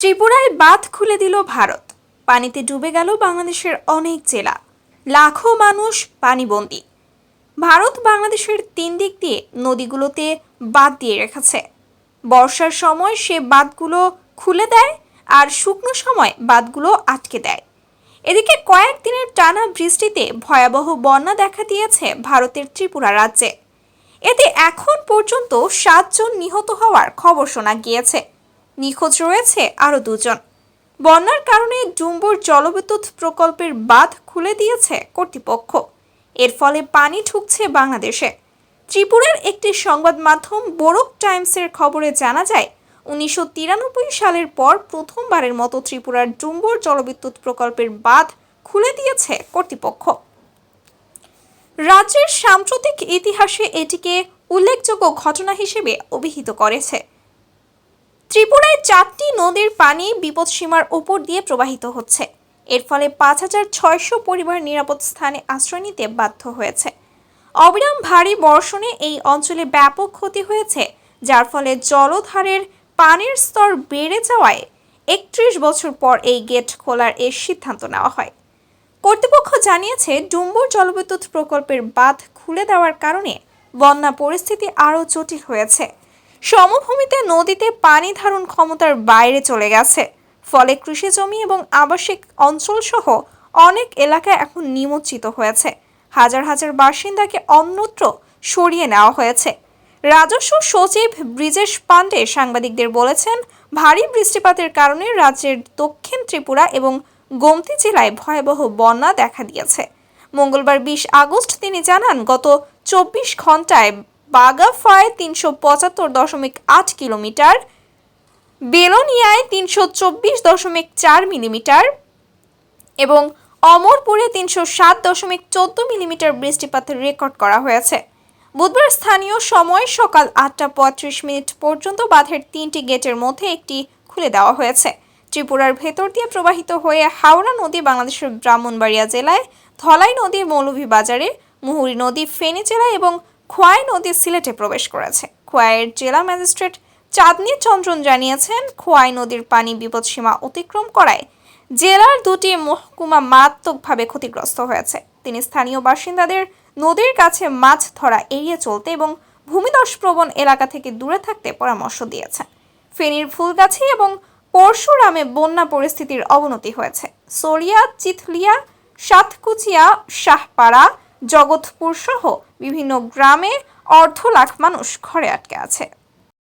ত্রিপুরায় বাঁধ খুলে দিল ভারত। পানিতে ডুবে গেল বাংলাদেশের অনেক জেলা। লাখো মানুষ পানিবন্দী। ভারত বাংলাদেশের তিন দিক দিয়ে নদীগুলোতে বাঁধ দিয়ে রেখেছে। বর্ষার সময় সে বাঁধগুলো খুলে দেয় আর শুকনো সময় বাঁধগুলো আটকে দেয়। এদিকে কয়েকদিনের টানা বৃষ্টিতে ভয়াবহ বন্যা দেখা দিয়েছে ভারতের ত্রিপুরা রাজ্যে। এতে এখন পর্যন্ত সাতজন নিহত হওয়ার খবর শোনা গিয়েছে। নিখোঁজ রয়েছে আরও দুজন। বন্যার কারণে ডুম্বুর জলবিদ্যুৎ প্রকল্পের বাঁধ খুলে দিয়েছে কর্তৃপক্ষ। এর ফলে পানি ঢুকছে বাংলাদেশে। ত্রিপুরার একটি সংবাদ মাধ্যম বোরক টাইমসের খবরে জানা যায়, উনিশশো তিরানব্বই সালের পর প্রথমবারের মতো ত্রিপুরার ডুম্বুর জলবিদ্যুৎ প্রকল্পের বাঁধ খুলে দিয়েছে কর্তৃপক্ষ। রাজ্যের সাম্প্রতিক ইতিহাসে এটিকে উল্লেখযোগ্য ঘটনা হিসেবে অভিহিত করেছে। ত্রিপুরায় চারটি নদীর পানি বিপদসীমার উপর দিয়ে প্রবাহিত হচ্ছে। এর ফলে পাঁচ হাজার ছয়শো পরিবার নিরাপদ স্থানে আশ্রয় নিতে বাধ্য হয়েছে। অবিরাম ভারী বর্ষণে এই অঞ্চলে ব্যাপক ক্ষতি হয়েছে, যার ফলে জলধারের পানির স্তর বেড়ে যাওয়ায় একত্রিশ বছর পর এই গেট খোলার এর সিদ্ধান্ত নেওয়া হয়। কর্তৃপক্ষ জানিয়েছে, ডুম্বুর জলবিদ্যুৎ প্রকল্পের বাঁধ খুলে দেওয়ার কারণে বন্যা পরিস্থিতি আরও জটিল হয়েছে। সমভূমিতে নদীতে পানি ধারণ ক্ষমতার বাইরে চলে গেছে। ফলে কৃষি জমি এবং আবাসিক অঞ্চল সহ অনেক এলাকা এখন নিমজ্জিত হয়েছে। হাজার হাজার বাসিন্দাকে অন্যত্র সরিয়ে নেওয়া হয়েছে। রাজস্ব সচিব ব্রিজেশ পান্ডে সাংবাদিকদের বলেছেন, ভারী বৃষ্টিপাতের কারণে রাজ্যের দক্ষিণ ত্রিপুরা এবং গোমতি জেলায় ভয়াবহ বন্যা দেখা দিয়েছে। মঙ্গলবার বিশ আগস্ট তিনি জানান, গত চব্বিশ ঘন্টায় বাগাফায় তিনশো পঁচাত্তর দশমিক আট কিলোমিটার, বেলোনিয়ায় তিনশো চব্বিশ দশমিক চার মিলিমিটার এবং অমরপুরে তিনশো সাত দশমিক চোদ্দ মিলিমিটার বৃষ্টিপাতের রেকর্ড করা হয়েছে। বুধবার স্থানীয় সময় সকাল আটটা পঁয়ত্রিশ মিনিট পর্যন্ত বাঁধের তিনটি গেটের মধ্যে একটি খুলে দেওয়া হয়েছে। ত্রিপুরার ভেতর দিয়ে প্রবাহিত হয়ে হাওড়া নদী বাংলাদেশের ব্রাহ্মণবাড়িয়া জেলায়, ধলাই নদী মৌলভীবাজারে, মুহুরী নদী ফেনী জেলায় এবং খোয়াই নদী সিলেটে প্রবেশ করেছে। খোয়াইয়ের জেলা ম্যাজিস্ট্রেট চাঁদনী চন্দ্রন জানিয়েছেন, খোয়াই নদীর পানি বিপদসীমা অতিক্রম করায় জেলার দুটি মহকুমা মারাত্মকভাবে ক্ষতিগ্রস্ত হয়েছে। তিনি স্থানীয় বাসিন্দাদের নদীর কাছে মাছ ধরা এড়িয়ে চলতে এবং ভূমিধস প্রবণ এলাকা থেকে দূরে থাকতে পরামর্শ দিয়েছেন। ফেনীর ফুলগাছি এবং পরশুরামে বন্যা পরিস্থিতির অবনতি হয়েছে। সরিয়া, চিথলিয়া, সাতকুচিয়া, শাহপাড়া জগৎপুর সহ বিভিন্ন গ্রামে অর্ধ লাখ মানুষ ঘরে আটকে আছে।